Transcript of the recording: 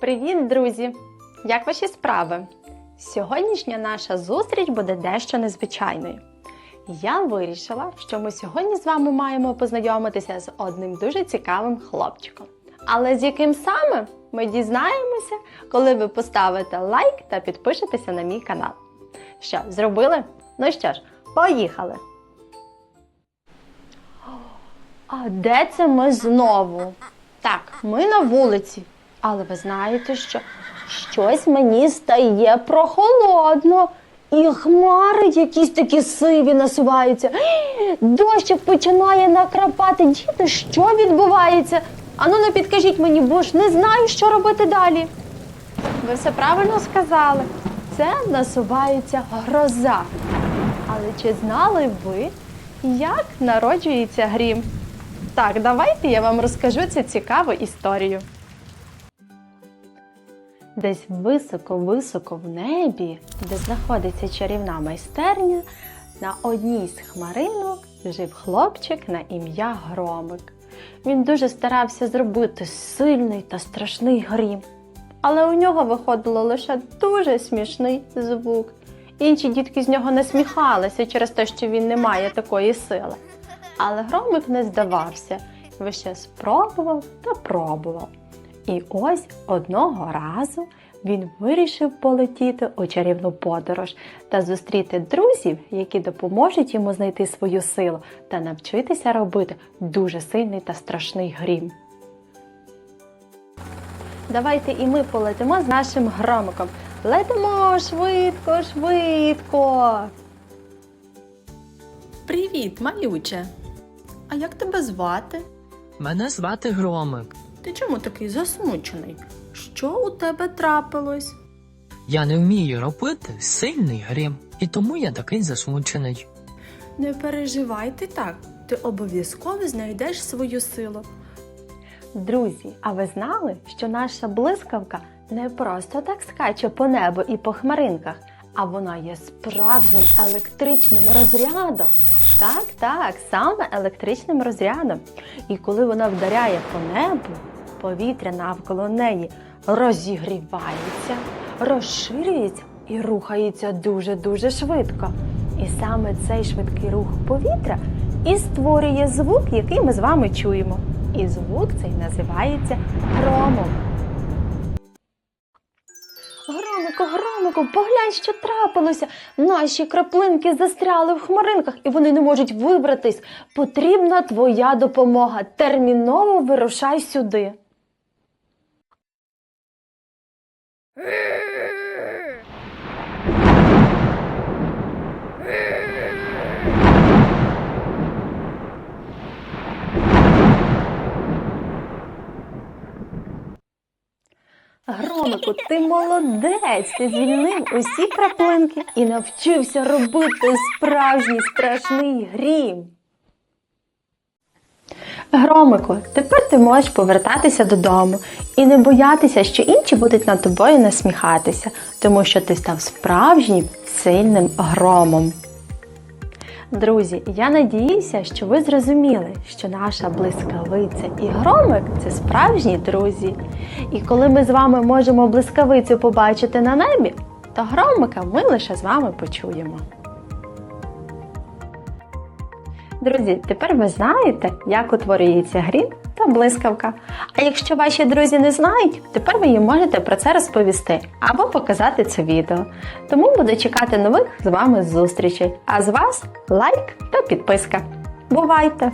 Привіт, друзі! Як ваші справи? Сьогоднішня наша зустріч буде дещо незвичайною. Я вирішила, що ми сьогодні з вами маємо познайомитися з одним дуже цікавим хлопчиком. Але з яким саме ми дізнаємося, коли ви поставите лайк та підпишетеся на мій канал. Що, зробили? Ну що ж, поїхали! А де це ми знову? Так, ми на вулиці. Але ви знаєте, що щось мені стає прохолодно. І хмари якісь такі сиві насуваються. Дощик починає накрапати. Діти, що відбувається? Ану, не підкажіть мені, бо ж не знаю, що робити далі. Ви все правильно сказали. Це насувається гроза. Але чи знали ви, як народжується грім? Так, давайте я вам розкажу цю цікаву історію. Десь високо-високо в небі, де знаходиться чарівна майстерня, на одній з хмаринок жив хлопчик на ім'я Громик. Він дуже старався зробити сильний та страшний грім, але у нього виходило лише дуже смішний звук. Інші дітки з нього насміхалися через те, що він не має такої сили. Але громик не здавався, лише спробував та пробував. І ось одного разу він вирішив полетіти у чарівну подорож та зустріти друзів, які допоможуть йому знайти свою силу та навчитися робити дуже сильний та страшний грім. Давайте і ми полетимо з нашим громиком. Летимо швидко, швидко. Привіт, малюче. А як тебе звати? Мене звати Громик. Ти чому такий засмучений? Що у тебе трапилось? Я не вмію робити сильний грім, і тому я такий засмучений. Не переживай ти так. Ти обов'язково знайдеш свою силу. Друзі, а ви знали, що наша блискавка не просто так скаче по небу і по хмаринках, а вона є справжнім електричним розрядом. Так, так, саме електричним розрядом. І коли вона вдаряє по небу, повітря навколо неї розігрівається, розширюється і рухається дуже-дуже швидко. І саме цей швидкий рух повітря і створює звук, який ми з вами чуємо. І звук цей називається громом. Громику, громику, поглянь, що трапилося. Наші краплинки застряли в хмаринках і вони не можуть вибратись. Потрібна твоя допомога. Терміново вирушай сюди. Громику, ти молодець! Ти звільнив усі краплинки і навчився робити справжній страшний грім. Громику, тепер ти можеш повертатися додому і не боятися, що інші будуть над тобою насміхатися, тому що ти став справжнім сильним громом. Друзі, я надіюся, що ви зрозуміли, що наша блискавиця і громик це справжні друзі. І коли ми з вами можемо блискавицю побачити на небі, то громика ми лише з вами почуємо. Друзі, тепер ви знаєте, як утворюється грін та блискавка. А якщо ваші друзі не знають, тепер ви їм можете про це розповісти або показати це відео. Тому буду чекати нових з вами зустрічей. А з вас лайк та підписка. Бувайте!